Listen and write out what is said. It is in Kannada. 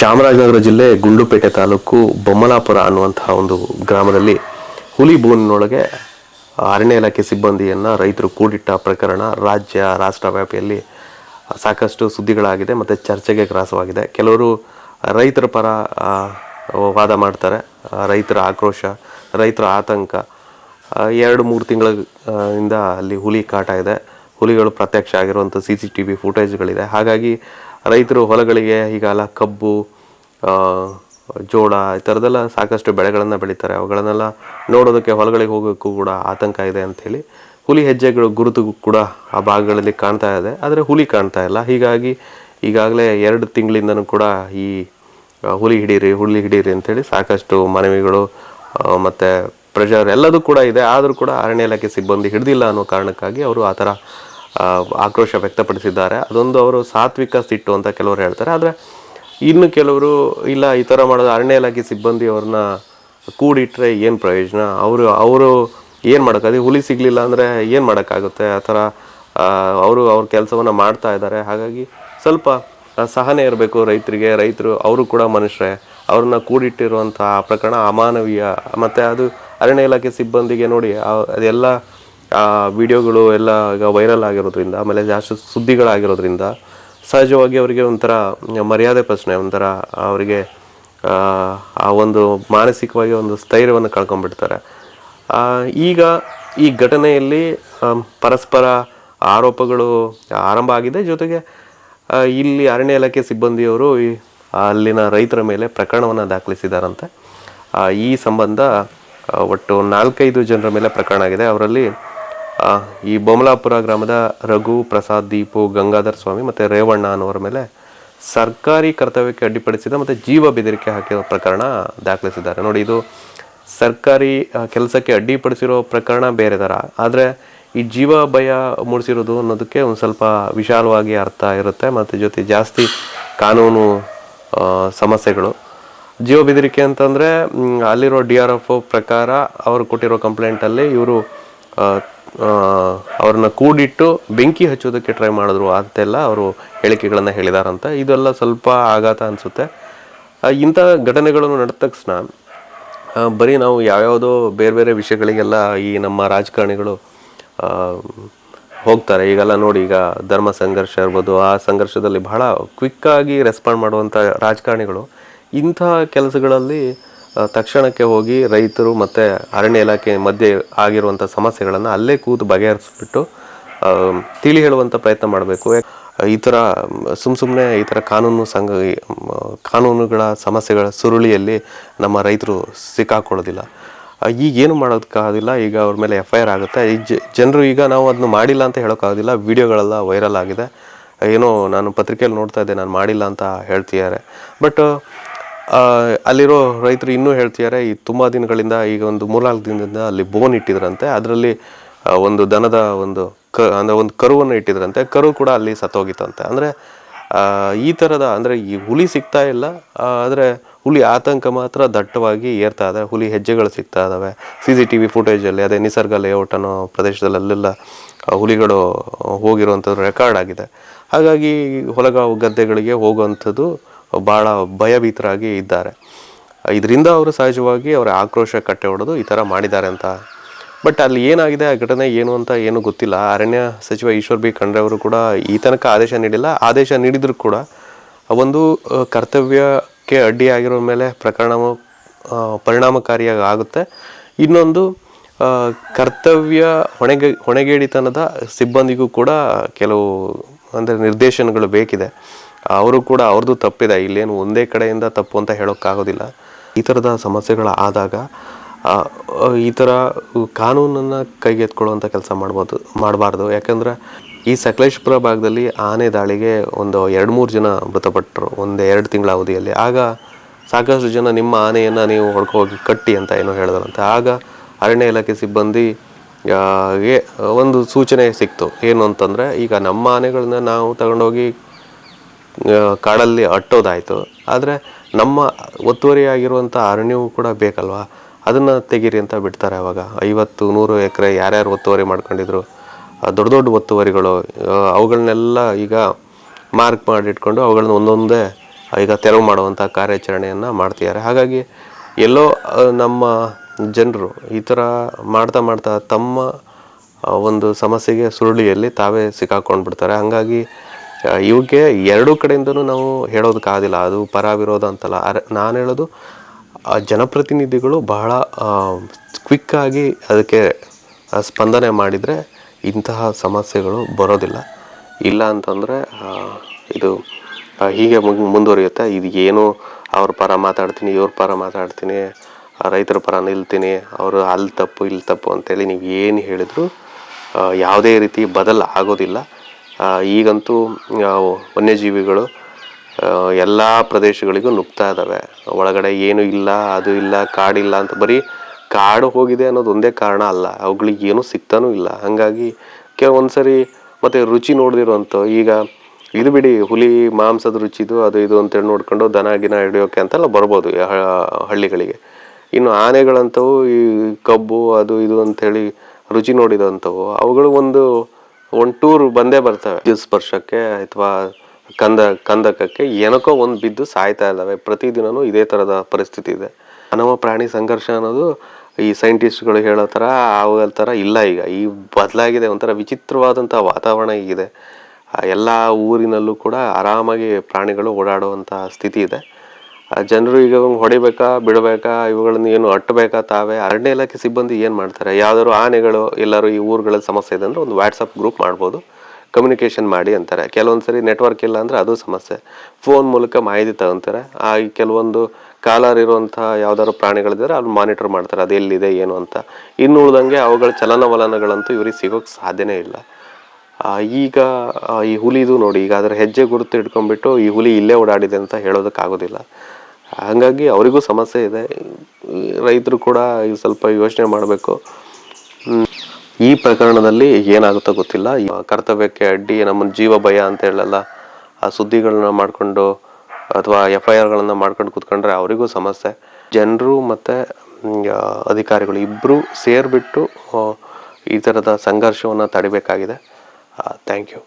ಚಾಮರಾಜನಗರ ಜಿಲ್ಲೆ ಗುಂಡುಪೇಟೆ ತಾಲೂಕು ಬೊಮ್ಮಲಾಪುರ ಅನ್ನುವಂತಹ ಒಂದು ಗ್ರಾಮದಲ್ಲಿ ಹುಲಿ ಬೋನಿನೊಳಗೆ ಅರಣ್ಯ ಇಲಾಖೆ ಸಿಬ್ಬಂದಿಯನ್ನು ರೈತರು ಕೂಡಿಟ್ಟ ಪ್ರಕರಣ ರಾಜ್ಯ, ರಾಷ್ಟ್ರ ವ್ಯಾಪಿಯಲ್ಲಿ ಸಾಕಷ್ಟು ಸುದ್ದಿಗಳಾಗಿದೆ ಮತ್ತು ಚರ್ಚೆಗೆ ಗ್ರಾಸವಾಗಿದೆ. ಕೆಲವರು ರೈತರ ಪರ ವಾದ ಮಾಡ್ತಾರೆ. ರೈತರ ಆಕ್ರೋಶ, ರೈತರ ಆತಂಕ. ಎರಡು, ಮೂರು ತಿಂಗಳ ಇಂದ ಅಲ್ಲಿ ಹುಲಿ ಕಾಟ ಇದೆ. ಹುಲಿಗಳು ಪ್ರತ್ಯಕ್ಷ ಆಗಿರುವಂಥ ಸಿ ಸಿ ಟಿ ವಿ ಫುಟೇಜ್ಗಳಿದೆ ಹಾಗಾಗಿ ರೈತರು ಹೊಲಗಳಿಗೆ ಈಗೆಲ್ಲ ಕಬ್ಬು ಜೋಳ, ಈ ಥರದ್ದೆಲ್ಲ ಸಾಕಷ್ಟು ಬೆಳೆಗಳನ್ನು ಬೆಳೀತಾರೆ. ಅವುಗಳನ್ನೆಲ್ಲ ನೋಡೋದಕ್ಕೆ ಹೊಲಗಳಿಗೆ ಹೋಗೋಕ್ಕೂ ಕೂಡ ಆತಂಕ ಇದೆ ಅಂಥೇಳಿ ಹುಲಿ ಹೆಜ್ಜೆಗಳು ಗುರುತು ಕೂಡ ಆ ಭಾಗಗಳಲ್ಲಿ ಕಾಣ್ತಾ ಇದೆ. ಆದರೆ ಹುಲಿ ಕಾಣ್ತಾ ಇಲ್ಲ. ಹೀಗಾಗಿ ಈಗಾಗಲೇ ಎರಡು ತಿಂಗಳಿಂದನೂ ಕೂಡ ಈ ಹುಲಿ ಹಿಡೀರಿ ಹುಲಿ ಹಿಡೀರಿ ಅಂತೇಳಿ ಸಾಕಷ್ಟು ಮನವಿಗಳು ಮತ್ತು ಪ್ರೆಷರ್ ಎಲ್ಲದೂ ಕೂಡ ಇದೆ. ಆದರೂ ಕೂಡ ಅರಣ್ಯ ಇಲಾಖೆ ಸಿಬ್ಬಂದಿ ಹಿಡಿದಿಲ್ಲ ಅನ್ನೋ ಕಾರಣಕ್ಕಾಗಿ ಅವರು ಆ ಥರ ಆಕ್ರೋಶ ವ್ಯಕ್ತಪಡಿಸಿದ್ದಾರೆ. ಅದೊಂದು ಅವರು ಸಾತ್ವಿಕ ಸಿಟ್ಟು ಅಂತ ಕೆಲವರು ಹೇಳ್ತಾರೆ. ಆದರೆ ಇನ್ನು ಕೆಲವರು, ಇಲ್ಲ, ಈ ಥರ ಮಾಡೋದು ಅರಣ್ಯ ಇಲಾಖೆ ಸಿಬ್ಬಂದಿ ಅವ್ರನ್ನ ಕೂಡಿಟ್ರೆ ಏನು ಪ್ರಯೋಜನ? ಅವರು ಅವರು ಏನು ಮಾಡೋಕ್ಕಾಗುತ್ತೆ ಹುಲಿ ಸಿಗಲಿಲ್ಲ ಅಂದರೆ ಏನು ಮಾಡೋಕ್ಕಾಗುತ್ತೆ? ಆ ಥರ ಅವರು ಅವ್ರ ಕೆಲಸವನ್ನು ಮಾಡ್ತಾ ಇದ್ದಾರೆ. ಹಾಗಾಗಿ ಸ್ವಲ್ಪ ಸಹನೆ ಇರಬೇಕು ರೈತರಿಗೆ. ರೈತರು, ಅವರು ಕೂಡ ಮನುಷ್ಯರೇ. ಅವ್ರನ್ನ ಕೂಡಿಟ್ಟಿರುವಂಥ ಪ್ರಕರಣ ಅಮಾನವೀಯ. ಮತ್ತು ಅದು ಅರಣ್ಯ ಇಲಾಖೆ ಸಿಬ್ಬಂದಿಗೆ ನೋಡಿ ಅದೆಲ್ಲ ಆ ವಿಡಿಯೋಗಳು ಎಲ್ಲ ಈಗ ವೈರಲ್ ಆಗಿರೋದ್ರಿಂದ ಆಮೇಲೆ ಜಾಸ್ತಿ ಸುದ್ದಿಗಳಾಗಿರೋದ್ರಿಂದ ಸಹಜವಾಗಿ ಅವರಿಗೆ ಒಂಥರ ಮರ್ಯಾದೆ ಪ್ರಶ್ನೆ ಒಂಥರ ಅವರಿಗೆ ಆ, ಒಂದು ಮಾನಸಿಕವಾಗಿ ಒಂದು ಸ್ಥೈರ್ಯವನ್ನು ಕಳ್ಕೊಂಡ್ಬಿಡ್ತಾರೆ. ಈಗ ಈ ಘಟನೆಯಲ್ಲಿ ಪರಸ್ಪರ ಆರೋಪಗಳು ಆರಂಭ ಆಗಿದೆ. ಜೊತೆಗೆ ಇಲ್ಲಿ ಅರಣ್ಯ ಇಲಾಖೆ ಸಿಬ್ಬಂದಿಯವರು ಅಲ್ಲಿನ ರೈತರ ಮೇಲೆ ಪ್ರಕರಣವನ್ನು ದಾಖಲಿಸಿದಾರಂತೆ. ಈ ಸಂಬಂಧ ಒಟ್ಟು ನಾಲ್ಕೈದು ಜನರ ಮೇಲೆ ಪ್ರಕರಣ ಆಗಿದೆ. ಅವರಲ್ಲಿ ಈ ಬೊಮಲಾಪುರ ಗ್ರಾಮದ ರಘು ಪ್ರಸಾದ್ ದೀಪು ಗಂಗಾಧರ್ ಸ್ವಾಮಿ ಮತ್ತು ರೇವಣ್ಣ ಅನ್ನೋರ ಮೇಲೆ ಸರ್ಕಾರಿ ಕರ್ತವ್ಯಕ್ಕೆ ಅಡ್ಡಿಪಡಿಸಿದ ಮತ್ತು ಜೀವ ಬೆದರಿಕೆ ಹಾಕಿರೋ ಪ್ರಕರಣ ದಾಖಲಿಸಿದ್ದಾರೆ. ನೋಡಿ, ಇದು ಸರ್ಕಾರಿ ಕೆಲಸಕ್ಕೆ ಅಡ್ಡಿಪಡಿಸಿರೋ ಪ್ರಕರಣ ಬೇರೆ ಥರ ಆದರೆ ಈ ಜೀವ ಭಯ ಮೂಡಿಸಿರೋದು ಅನ್ನೋದಕ್ಕೆ ಒಂದು ಸ್ವಲ್ಪ ವಿಶಾಲವಾಗಿ ಅರ್ಥ ಇರುತ್ತೆ ಮತ್ತು ಜೊತೆ ಜಾಸ್ತಿ ಕಾನೂನು ಸಮಸ್ಯೆಗಳು. ಜೀವ ಬೆದರಿಕೆ ಅಂತಂದರೆ ಅಲ್ಲಿರೋ ಡಿ ಆರ್ ಎಫ್ ಪ್ರಕಾರ ಅವರು ಕೊಟ್ಟಿರೋ ಕಂಪ್ಲೇಂಟಲ್ಲಿ ಇವರು ಅವ್ರನ್ನ ಕೂಡಿಟ್ಟು ಬೆಂಕಿ ಹಚ್ಚೋದಕ್ಕೆ ಟ್ರೈ ಮಾಡಿದ್ರು ಅಂತೆಲ್ಲ ಅವರು ಹೇಳಿಕೆಗಳನ್ನು ಹೇಳಿದಾರಂತ. ಇದೆಲ್ಲ ಸ್ವಲ್ಪ ಆಘಾತ ಅನಿಸುತ್ತೆ. ಇಂಥ ಘಟನೆಗಳನ್ನು ನಡೆದ ತಕ್ಷಣ ಬರೀ ನಾವು ಯಾವ್ಯಾವುದೋ ಬೇರೆ ಬೇರೆ ವಿಷಯಗಳಿಗೆಲ್ಲ ಈ ನಮ್ಮ ರಾಜಕಾರಣಿಗಳು ಹೋಗ್ತಾರೆ. ಈಗೆಲ್ಲ ನೋಡಿ ಈಗ ಧರ್ಮ ಸಂಘರ್ಷ ಇರ್ಬೋದು, ಆ ಸಂಘರ್ಷದಲ್ಲಿ ಬಹಳ ಕ್ವಿಕ್ಕಾಗಿ ರೆಸ್ಪಾಂಡ್ ಮಾಡುವಂಥ ರಾಜಕಾರಣಿಗಳು ಇಂಥ ಕೆಲಸಗಳಲ್ಲಿ ತಕ್ಷಣಕ್ಕೆ ಹೋಗಿ ರೈತರು ಮತ್ತು ಅರಣ್ಯ ಇಲಾಖೆ ಮಧ್ಯೆ ಆಗಿರುವಂಥ ಸಮಸ್ಯೆಗಳನ್ನು ಅಲ್ಲೇ ಕೂತು ಬಗೆಹರಿಸ್ಬಿಟ್ಟು ತಿಳಿ ಹೇಳುವಂಥ ಪ್ರಯತ್ನ ಮಾಡಬೇಕು. ಈ ಥರ ಸುಮ್ಮ ಸುಮ್ಮನೆ ಈ ಥರ ಕಾನೂನು ಸಂಘ ಕಾನೂನುಗಳ ಸಮಸ್ಯೆಗಳ ಸುರುಳಿಯಲ್ಲಿ ನಮ್ಮ ರೈತರು ಸಿಕ್ಕಾಕೊಳ್ಳೋದಿಲ್ಲ. ಈಗ ಏನು ಮಾಡೋದಕ್ಕಾಗೋದಿಲ್ಲ, ಈಗ ಅವ್ರ ಮೇಲೆ ಎಫ್ ಐ ಆರ್ ಆಗುತ್ತೆ. ಈ ಜನರು ಈಗ ನಾವು ಅದನ್ನು ಮಾಡಿಲ್ಲ ಅಂತ ಹೇಳೋಕ್ಕಾಗೋದಿಲ್ಲ. ವಿಡಿಯೋಗಳೆಲ್ಲ ವೈರಲ್ ಆಗಿದೆ. ಏನೋ ನಾನು ಪತ್ರಿಕೆಯಲ್ಲಿ ನೋಡ್ತಾ ಇದ್ದೆ, ನಾನು ಮಾಡಿಲ್ಲ ಅಂತ ಹೇಳ್ತಿದ್ದಾರೆ. ಬಟ್ ಅಲ್ಲಿರೋ ರೈತರು ಇನ್ನೂ ಹೇಳ್ತಿದ್ದಾರೆ, ಈ ತುಂಬ ದಿನಗಳಿಂದ ಈಗ ಒಂದು ಮೂರ್ನಾಲ್ಕು ದಿನದಿಂದ ಅಲ್ಲಿ ಬೋನ್ ಇಟ್ಟಿದ್ರಂತೆ. ಅದರಲ್ಲಿ ಒಂದು ದನದ ಒಂದು ಕ, ಅಂದರೆ ಒಂದು ಕರುವನ್ನು ಇಟ್ಟಿದ್ರಂತೆ. ಕರು ಕೂಡ ಅಲ್ಲಿ ಸತ್ತೋಗಿತ್ತಂತೆ. ಅಂದರೆ ಈ ಥರದ ಅಂದರೆ ಈ ಹುಲಿ ಸಿಗ್ತಾ ಇಲ್ಲ. ಆದರೆ ಹುಲಿ ಆತಂಕ ಮಾತ್ರ ದಟ್ಟವಾಗಿ ಏರ್ತಾ ಇದೆ. ಹುಲಿ ಹೆಜ್ಜೆಗಳು ಸಿಗ್ತಾ ಇದ್ದಾವೆ ಸಿ ಸಿ ಟಿ ವಿ ಫುಟೇಜಲ್ಲಿ ಅದೇ ನಿಸರ್ಗ ಲೇಔಟ್ ಅನ್ನೋ ಪ್ರದೇಶದಲ್ಲೆಲ್ಲ ಹುಲಿಗಳು ಹೋಗಿರುವಂಥದ್ದು ರೆಕಾರ್ಡ್ ಆಗಿದೆ. ಹಾಗಾಗಿ ಹೊಲಗಾವು ಗದ್ದೆಗಳಿಗೆ ಹೋಗುವಂಥದ್ದು ಭಾಳ ಭಯಭೀತರಾಗಿ ಇದ್ದಾರೆ. ಇದರಿಂದ ಅವರು ಸಹಜವಾಗಿ ಅವರ ಆಕ್ರೋಶ ಕಟ್ಟೆ ಹೊಡೆದು ಈ ಥರ ಮಾಡಿದ್ದಾರೆ ಅಂತ. ಬಟ್ ಅಲ್ಲಿ ಏನಾಗಿದೆ, ಆ ಘಟನೆ ಏನು ಅಂತ ಏನು ಗೊತ್ತಿಲ್ಲ. ಅರಣ್ಯ ಸಚಿವ ಈಶ್ವರ್ ಬಿ ಖಂಡ್ರೆ ಅವರು ಕೂಡ ಈ ತನಕ ಆದೇಶ ನೀಡಿಲ್ಲ. ಆದೇಶ ನೀಡಿದರೂ ಕೂಡ ಒಂದು ಕರ್ತವ್ಯಕ್ಕೆ ಅಡ್ಡಿಯಾಗಿರೋ ಮೇಲೆ ಪ್ರಕರಣ ಪರಿಣಾಮಕಾರಿಯಾಗಿ ಆಗುತ್ತೆ ಇನ್ನೊಂದು ಕರ್ತವ್ಯ ಹೊಣೆಗೆ, ಹೊಣೆಗೇಡಿತನದ ಸಿಬ್ಬಂದಿಗೂ ಕೂಡ ಕೆಲವು ಅಂದರೆ ನಿರ್ದೇಶನಗಳು ಬೇಕಿದೆ. ಅವರು ಕೂಡ ಅವ್ರದ್ದು ತಪ್ಪಿದೆ. ಇಲ್ಲೇನು ಒಂದೇ ಕಡೆಯಿಂದ ತಪ್ಪು ಅಂತ ಹೇಳೋಕ್ಕಾಗೋದಿಲ್ಲ. ಈ ಥರದ ಸಮಸ್ಯೆಗಳು ಆದಾಗ ಈ ಥರ ಕಾನೂನನ್ನು ಕೈಗೆತ್ಕೊಳ್ಳುವಂಥ ಕೆಲಸ ಮಾಡ್ಬೋದು, ಮಾಡಬಾರ್ದು. ಯಾಕಂದ್ರೆ ಈ ಸಕಲೇಶ್ಪುರ ಭಾಗದಲ್ಲಿ ಆನೆ ದಾಳಿಗೆ ಒಂದು ಎರಡು ಮೂರು ಜನ ಮೃತಪಟ್ಟರು ಒಂದು ಎರಡು ತಿಂಗಳ ಅವಧಿಯಲ್ಲಿ. ಆಗ ಸಾಕಷ್ಟು ಜನ ನಿಮ್ಮ ಆನೆಯನ್ನು ನೀವು ಹೊಡ್ಕೋಗಿ ಕಟ್ಟಿ ಅಂತ ಏನೋ ಹೇಳಿದ್ರಂತೆ. ಆಗ ಅರಣ್ಯ ಇಲಾಖೆ ಸಿಬ್ಬಂದಿ ಒಂದು ಸೂಚನೆ ಸಿಕ್ತು. ಏನು ಅಂತಂದರೆ, ಈಗ ನಮ್ಮ ಆನೆಗಳನ್ನ ನಾವು ತಗೊಂಡೋಗಿ ಕಾಡಲ್ಲಿ ಅಟ್ಟೋದಾಯಿತು. ಆದರೆ, ನಮ್ಮ ಒತ್ತುವರಿಯಾಗಿರುವಂಥ ಅರಣ್ಯವು ಕೂಡ ಬೇಕಲ್ವಾ? ಅದನ್ನು ತೆಗೀರಿ ಅಂತ ಬಿಡ್ತಾರೆ ಅವಾಗ. ಐವತ್ತು, ನೂರು ಎಕರೆ ಯಾರ್ಯಾರು ಒತ್ತುವರಿ ಮಾಡ್ಕೊಂಡಿದ್ರು ದೊಡ್ಡ ದೊಡ್ಡ ಒತ್ತುವರಿಗಳು ಅವುಗಳನ್ನೆಲ್ಲ ಈಗ ಮಾರ್ಕ್ ಮಾಡಿಟ್ಕೊಂಡು ಅವುಗಳನ್ನ ಒಂದೊಂದೇ, ಈಗ ತೆರವು ಮಾಡುವಂಥ ಕಾರ್ಯಾಚರಣೆಯನ್ನು ಮಾಡ್ತಿದ್ದಾರೆ. ಹಾಗಾಗಿ, ಎಲ್ಲೋ ನಮ್ಮ ಜನರು ಈ ಥರ ಮಾಡ್ತಾ ಮಾಡ್ತಾ ತಮ್ಮ ಒಂದು ಸಮಸ್ಯೆಗೆ ಸುರುಳಿಯಲ್ಲಿ ತಾವೇ ಸಿಕ್ಕಾಕೊಂಡು ಬಿಡ್ತಾರೆ ಹಾಗಾಗಿ ಇವಕ್ಕೆ ಎರಡೂ ಕಡೆಯಿಂದನೂ ನಾವು ಹೇಳೋದಕ್ಕಾಗಿಲ್ಲ ಅದು ಪರ ವಿರೋಧ ಅಂತಲ್ಲ. ಅರೆ, ನಾನು ಹೇಳೋದು ಜನಪ್ರತಿನಿಧಿಗಳು ಬಹಳ ಕ್ವಿಕ್ಕಾಗಿ ಅದಕ್ಕೆ ಸ್ಪಂದನೆ ಮಾಡಿದರೆ ಇಂತಹ ಸಮಸ್ಯೆಗಳು ಬರೋದಿಲ್ಲ. ಇಲ್ಲ ಅಂತಂದರೆ ಇದು ಹೀಗೆ ಮುಂದುವರಿಯುತ್ತೆ. ಇದು ಏನು ಅವ್ರ ಪರ ಮಾತಾಡ್ತೀನಿ, ಇವ್ರ ಪರ ಮಾತಾಡ್ತೀನಿ ರೈತರ ಪರ ನಿಲ್ತೀನಿ, ಅವರು ಅಲ್ಲಿ ತಪ್ಪು, ಇಲ್ಲಿ ತಪ್ಪು ಅಂತೇಳಿ ನೀವು ಏನು ಹೇಳಿದ್ರು ಯಾವುದೇ ರೀತಿ ಬದಲು ಆಗೋದಿಲ್ಲ. ಈಗಂತೂ ವನ್ಯಜೀವಿಗಳು ಎಲ್ಲ ಪ್ರದೇಶಗಳಿಗೂ ನುಗ್ತಾ ಇದ್ದಾವೆ ಒಳಗಡೆ ಏನೂ ಇಲ್ಲ, ಅದು ಇಲ್ಲ, ಕಾಡಿಲ್ಲ ಅಂತ ಬರೀ ಕಾಡು ಹೋಗಿದೆ ಅನ್ನೋದು ಒಂದೇ ಕಾರಣ ಅಲ್ಲ. ಅವುಗಳಿಗೆ ಏನೂ ಸಿಗ್ತಾನೂ ಇಲ್ಲ. ಹಾಗಾಗಿ ಕೆಲವೊಂದು ಸರಿ ಮತ್ತು ರುಚಿ ನೋಡ್ದಿರೋಂಥ ಈಗ ಇದು ಬಿಡಿ, ಹುಲಿ ಮಾಂಸದ ರುಚಿದು, ಅದು ಇದು ಅಂತೇಳಿ ನೋಡ್ಕೊಂಡು ದನ, ಗಿನ ಹಿಡಿಯೋಕೆ ಅಂತೆಲ್ಲ ಬರ್ಬೋದು ಹಳ್ಳಿಗಳಿಗೆ. ಇನ್ನು ಆನೆಗಳಂಥವು ಈ ಕಬ್ಬು ಅದು ಇದು ಅಂಥೇಳಿ ರುಚಿ ನೋಡಿದಂಥವು ಅವುಗಳು ಒಂದು ಒಂದು ಟೂರ್ ಬಂದೇ ಬರ್ತವೆ. ಸ್ಪರ್ಶಕ್ಕೆ ಅಥವಾ ಕಂದ, ಕಂದಕಕ್ಕೆ ಏನಕ್ಕೋ ಒಂದು ಬಿದ್ದು ಸಾಯ್ತಾ ಇದ್ದಾವೆ. ಪ್ರತಿದಿನವೂ ಇದೇ ಥರದ ಪರಿಸ್ಥಿತಿ ಇದೆ. ಮಾನವ ಪ್ರಾಣಿ ಸಂಘರ್ಷ ಅನ್ನೋದು ಈ ಸೈಂಟಿಸ್ಟ್ಗಳು ಹೇಳೋ ಥರ, ಅವುಗಳ ಥರ ಇಲ್ಲ ಈಗ. ಈ ಬದಲಾಗಿದೆ ಒಂಥರ ವಿಚಿತ್ರವಾದಂಥ ವಾತಾವರಣ ಈಗಿದೆ ಎಲ್ಲ ಊರಿನಲ್ಲೂ ಕೂಡ ಆರಾಮಾಗಿ ಪ್ರಾಣಿಗಳು ಓಡಾಡುವಂಥ ಸ್ಥಿತಿ ಇದೆ. ಜನರು ಈಗ ಹೊಡಿಬೇಕಾ, ಬಿಡಬೇಕಾ, ಇವುಗಳನ್ನು ಏನು ಅಟ್ಟಬೇಕಾ, ತಾವೇ ಅರಣ್ಯ ಇಲಾಖೆ ಸಿಬ್ಬಂದಿ ಏನು ಮಾಡ್ತಾರೆ? ಯಾವ್ದಾದ್ರು ಆನೆಗಳು, ಎಲ್ಲರೂ ಈ ಊರುಗಳಲ್ಲಿ ಸಮಸ್ಯೆ ಇದೆ ಅಂದರೆ ಒಂದು ವಾಟ್ಸಪ್ ಗ್ರೂಪ್ ಮಾಡ್ಬೋದು. ಕಮ್ಯುನಿಕೇಷನ್ ಮಾಡಿ ಅಂತಾರೆ. ಕೆಲವೊಂದು ಸರಿ ನೆಟ್ವರ್ಕ್ ಇಲ್ಲ ಅಂದರೆ ಅದು ಸಮಸ್ಯೆ. ಫೋನ್ ಮೂಲಕ ಮಾಹಿತಿ ತಗೊಂತಾರೆ. ಆ ಕೆಲವೊಂದು ಕಾಲರ್ ಇರುವಂಥ ಯಾವ್ದಾದ್ರು ಪ್ರಾಣಿಗಳಿದ್ರೆ ಅಲ್ಲಿ ಮಾನಿಟರ್ ಮಾಡ್ತಾರೆ. ಅದು ಎಲ್ಲಿದೆ, ಏನು ಅಂತ. ಇನ್ನು ಉಳ್ದಂಗೆ ಅವುಗಳ ಚಲನವಲನಗಳಂತೂ ಇವ್ರಿಗೆ ಸಿಗೋಕ್ಕೆ ಸಾಧ್ಯನೇ ಇಲ್ಲ. ಈಗ ಈ ಹುಲಿದು ನೋಡಿ, ಈಗ ಅದರ ಹೆಜ್ಜೆ ಗುರುತು ಇಟ್ಕೊಂಡ್ಬಿಟ್ಟು ಈ ಹುಲಿ ಇಲ್ಲೇ ಓಡಾಡಿದೆ ಅಂತ ಹೇಳೋದಕ್ಕಾಗೋದಿಲ್ಲ. ಹಾಗಾಗಿ ಅವರಿಗೂ ಸಮಸ್ಯೆ ಇದೆ. ರೈತರು ಕೂಡ ಸ್ವಲ್ಪ ಯೋಚನೆ ಮಾಡಬೇಕು. ಈ ಪ್ರಕರಣದಲ್ಲಿ ಏನಾಗುತ್ತೋ ಗೊತ್ತಿಲ್ಲ. ಕರ್ತವ್ಯಕ್ಕೆ ಅಡ್ಡಿ ನಮ್ಮ ಜೀವ ಭಯ ಅಂತ ಹೇಳಲ್ಲ. ಆ ಸುದ್ದಿಗಳನ್ನ ಮಾಡಿಕೊಂಡು ಅಥವಾ ಎಫ್ ಐ ಆರ್ಗಳನ್ನು ಮಾಡ್ಕೊಂಡು ಕೂತ್ಕೊಂಡ್ರೆ ಅವರಿಗೂ ಸಮಸ್ಯೆ. ಜನರು ಮತ್ತು ಅಧಿಕಾರಿಗಳು ಇಬ್ಬರು ಸೇರಿಬಿಟ್ಟು ಈ ಥರದ ಸಂಘರ್ಷವನ್ನು ತಡಿಬೇಕಾಗಿದೆ. Thank you.